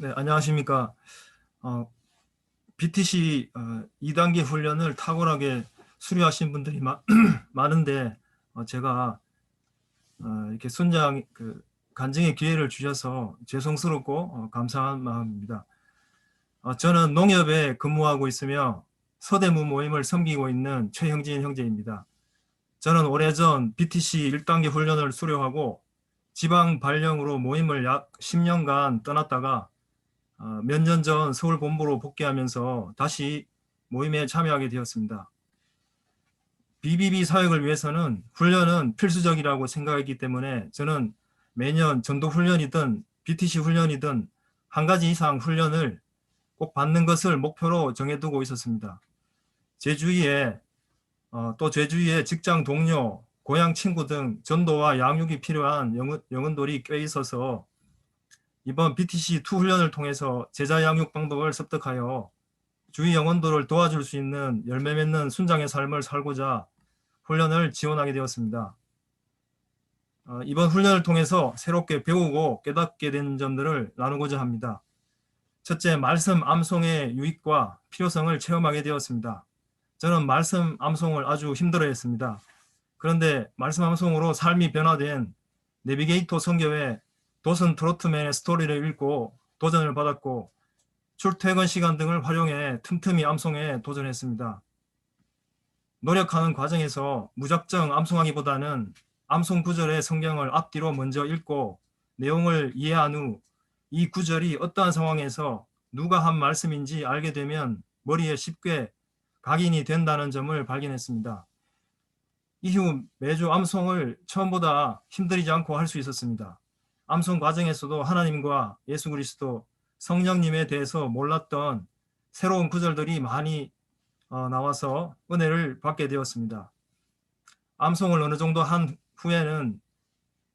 네, 안녕하십니까. 어, BTC 어, 2단계 훈련을 탁월하게 수료하신 분들이 마, 많은데 어, 제가 어, 이렇게 순장 그 간증의 기회를 주셔서 죄송스럽고 어, 감사한 마음입니다. 어, 저는 농협에 근무하고 있으며 서대무 모임을 섬기고 있는 최형진 형제입니다. 저는 오래전 BTC 1단계 훈련을 수료하고 지방 발령으로 모임을 약 10년간 떠났다가 어, 몇년 전 서울 본부로 복귀하면서 다시 모임에 참여하게 되었습니다. BBB 사역을 위해서는 훈련은 필수적이라고 생각했기 때문에 저는 매년 전도 훈련이든 BTC 훈련이든 한 가지 이상 훈련을 꼭 받는 것을 목표로 정해두고 있었습니다. 제 주위에 어, 또 제 주위에 직장 동료, 고향 친구 등 전도와 양육이 필요한 영혼, 영혼들이 꽤 있어서 이번 BTC2 훈련을 통해서 제자 양육 방법을 습득하여 주위 영혼들을 도와줄 수 있는 열매 맺는 순장의 삶을 살고자 훈련을 지원하게 되었습니다. 어, 이번 훈련을 통해서 새롭게 배우고 깨닫게 된 점들을 나누고자 합니다. 첫째, 말씀 암송의 유익과 필요성을 체험하게 되었습니다. 저는 말씀 암송을 아주 힘들어했습니다. 그런데 말씀 암송으로 삶이 변화된 내비게이터 성교회 도슨 트로트맨의 스토리를 읽고 도전을 받았고 출퇴근 시간 등을 활용해 틈틈이 암송에 도전했습니다. 노력하는 과정에서 무작정 암송하기보다는 암송 구절의 성경을 앞뒤로 먼저 읽고 내용을 이해한 후 이 구절이 어떠한 상황에서 누가 한 말씀인지 알게 되면 머리에 쉽게 각인이 된다는 점을 발견했습니다. 이후 매주 암송을 처음보다 힘들이지 않고 할 수 있었습니다. 암송 과정에서도 하나님과 예수 그리스도 성령님에 대해서 몰랐던 새로운 구절들이 많이 어, 나와서 은혜를 받게 되었습니다. 암송을 어느 정도 한 후에는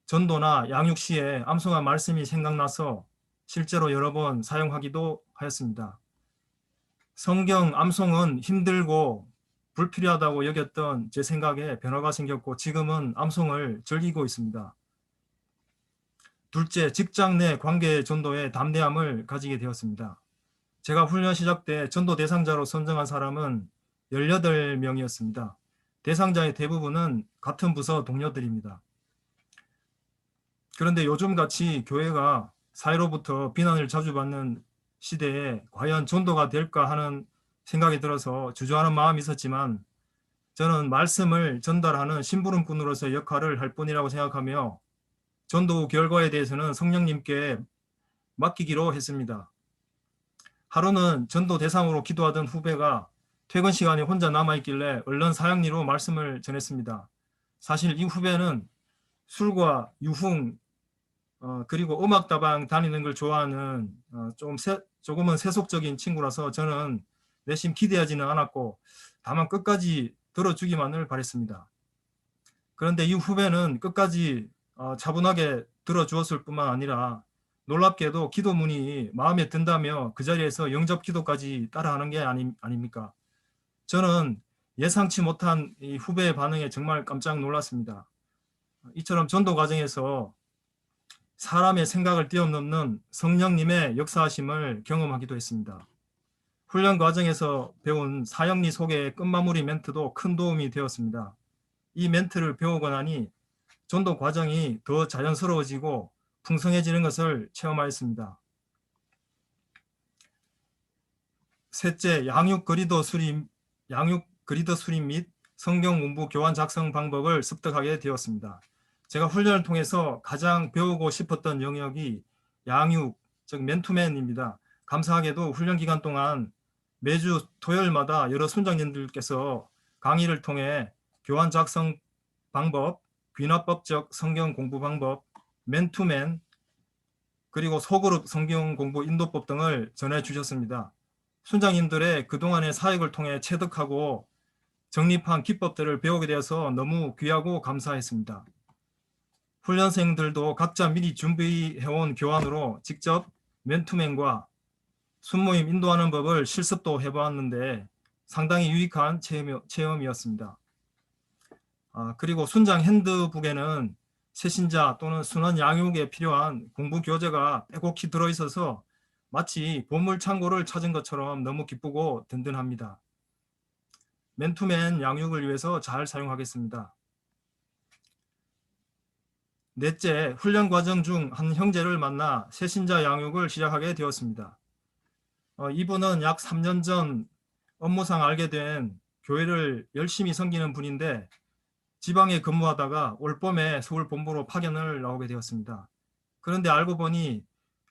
전도나 양육 시에 암송한 말씀이 생각나서 실제로 여러 번 사용하기도 하였습니다. 성경 암송은 힘들고 불필요하다고 여겼던 제 생각에 변화가 생겼고 지금은 암송을 즐기고 있습니다. 둘째, 직장 내 관계 전도에 담대함을 가지게 되었습니다. 제가 훈련 시작 때 전도 대상자로 선정한 사람은 18명이었습니다. 대상자의 대부분은 같은 부서 동료들입니다. 그런데 요즘 같이 교회가 사회로부터 비난을 자주 받는 시대에 과연 전도가 될까 하는 생각이 들어서 주저하는 마음이 있었지만 저는 말씀을 전달하는 심부름꾼으로서 역할을 할 뿐이라고 생각하며 전도 결과에 대해서는 성령님께 맡기기로 했습니다. 하루는 전도 대상으로 기도하던 후배가 퇴근 시간에 혼자 남아있길래 얼른 사형리로 말씀을 전했습니다. 사실 이 후배는 술과 유흥 어, 그리고 음악다방 다니는 걸 좋아하는 어, 좀 세, 조금은 세속적인 친구라서 저는 내심 기대하지는 않았고 다만 끝까지 들어주기만을 바랬습니다. 그런데 이 후배는 끝까지 어, 차분하게 들어주었을 뿐만 아니라 놀랍게도 기도문이 마음에 든다며 그 자리에서 영접 기도까지 따라하는 게 아니, 아닙니까? 저는 예상치 못한 이 후배의 반응에 정말 깜짝 놀랐습니다. 이처럼 전도 과정에서 사람의 생각을 뛰어넘는 성령님의 역사하심을 경험하기도 했습니다. 훈련 과정에서 배운 사형리 속의 끝마무리 멘트도 큰 도움이 되었습니다. 이 멘트를 배우고 나니 전도 과정이 더 자연스러워지고 풍성해지는 것을 체험하였습니다. 셋째, 양육 그리더 수립, 양육 그리더 수립 및 성경 공부 교환 작성 방법을 습득하게 되었습니다. 제가 훈련을 통해서 가장 배우고 싶었던 영역이 양육, 즉 맨투맨입니다. 감사하게도 훈련 기간 동안 매주 토요일마다 여러 순장님들께서 강의를 통해 교환 작성 방법, 귀납법적 성경 공부 방법, 맨투맨, 그리고 소그룹 성경 공부 인도법 등을 전해 주셨습니다. 순장님들의 그동안의 사역을 통해 체득하고 정립한 기법들을 배우게 되어서 너무 귀하고 감사했습니다. 훈련생들도 각자 미리 준비해온 교환으로 직접 맨투맨과 순모임 인도하는 법을 실습도 해보았는데 상당히 유익한 체험이었습니다. 아, 그리고 순장 핸드북에는 새신자 또는 순원 양육에 필요한 공부 교재가 빼곡히 들어있어서 마치 보물 창고를 찾은 것처럼 너무 기쁘고 든든합니다. 맨투맨 양육을 위해서 잘 사용하겠습니다. 넷째, 훈련 과정 중 한 형제를 만나 새신자 양육을 시작하게 되었습니다. 어, 이분은 약 3년 전 업무상 알게 된 교회를 열심히 섬기는 분인데 지방에 근무하다가 올 봄에 서울 본부로 파견을 나오게 되었습니다. 그런데 알고 보니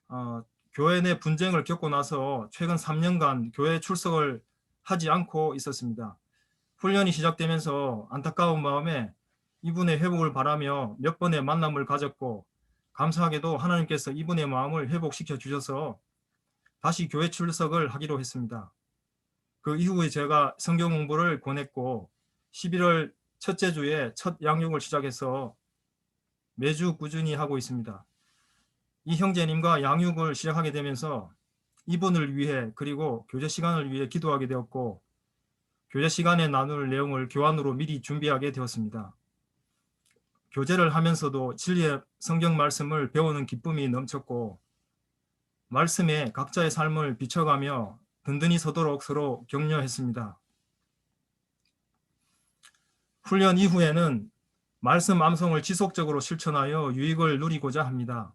어, 교회 내 분쟁을 겪고 나서 최근 3년간 교회 출석을 하지 않고 있었습니다. 훈련이 시작되면서 안타까운 마음에 이분의 회복을 바라며 몇 번의 만남을 가졌고 감사하게도 하나님께서 이분의 마음을 회복시켜 주셔서 다시 교회 출석을 하기로 했습니다. 그 이후에 제가 성경 공부를 권했고 11월 첫째 주에 첫 양육을 시작해서 매주 꾸준히 하고 있습니다. 이 형제님과 양육을 시작하게 되면서 이분을 위해 그리고 교제 시간을 위해 기도하게 되었고 교제 시간에 나눌 내용을 교환으로 미리 준비하게 되었습니다. 교제를 하면서도 진리의 성경 말씀을 배우는 기쁨이 넘쳤고 말씀에 각자의 삶을 비춰가며 든든히 서도록 서로 격려했습니다. 훈련 이후에는 말씀 암송을 지속적으로 실천하여 유익을 누리고자 합니다.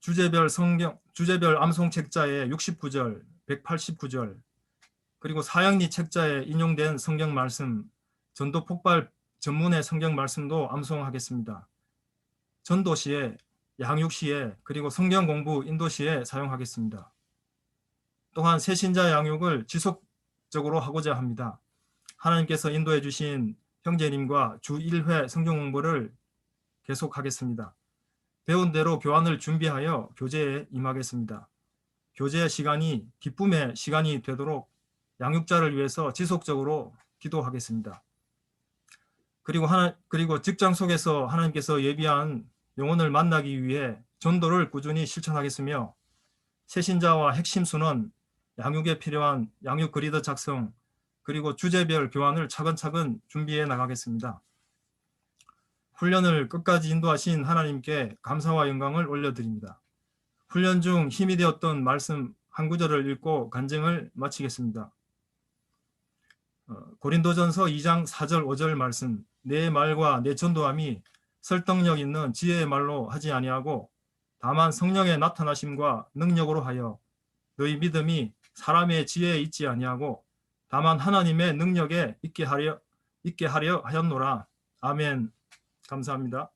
주제별 성경 주제별 암송 책자에 69절, 189절 그리고 사양리 책자에 인용된 성경 말씀, 전도 폭발 전문의 성경 말씀도 암송하겠습니다. 전도 시에, 양육 시에, 그리고 성경 공부 인도 시에 사용하겠습니다. 또한 새신자 양육을 지속적으로 하고자 합니다. 하나님께서 인도해 주신 형제님과 주 1회 성경 공부를 계속하겠습니다. 배운 대로 교환을 준비하여 교제에 임하겠습니다. 교제 시간이 기쁨의 시간이 되도록 양육자를 위해서 지속적으로 기도하겠습니다. 그리고 하나 그리고 직장 속에서 하나님께서 예비한 영혼을 만나기 위해 전도를 꾸준히 실천하겠으며 새신자와 핵심 수는 양육에 필요한 양육 그리드 작성 그리고 주제별 교환을 차근차근 준비해 나가겠습니다. 훈련을 끝까지 인도하신 하나님께 감사와 영광을 올려드립니다. 훈련 중 힘이 되었던 말씀 한 구절을 읽고 간증을 마치겠습니다. 어, 고린도전서 2장 4절 5절 말씀 내 말과 내 전도함이 설득력 있는 지혜의 말로 하지 아니하고 다만 성령의 나타나심과 능력으로 하여 너희 믿음이 사람의 지혜에 있지 아니하고 다만 하나님의 능력에 있게 하려 있게 하려 하였노라. 아멘. 감사합니다.